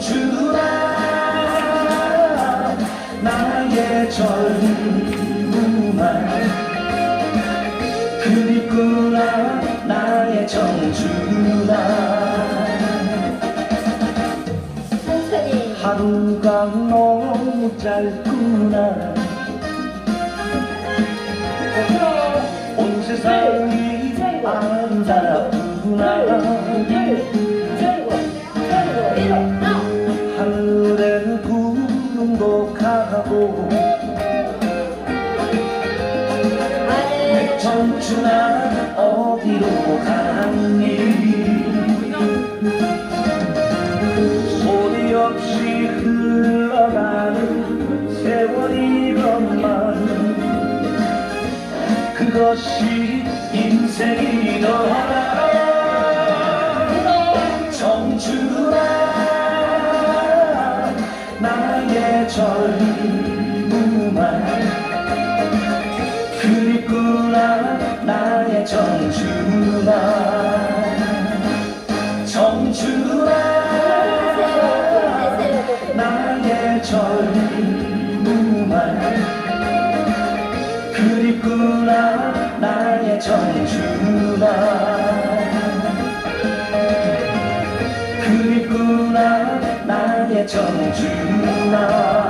청춘아 나의 젊음아 그립구나 나의 천천히 하루가 너무 짧구나. 온 세상이 아름 가고 내 청춘아 어디로 가니? 소리 없이 흘러가는 세월이건만. 그것이 인생이더라 나의 젊음아 그립구나 나의 청춘아 청춘아 나의 젊음아 그립구나 나의 청춘아 그립구나 나의 청춘아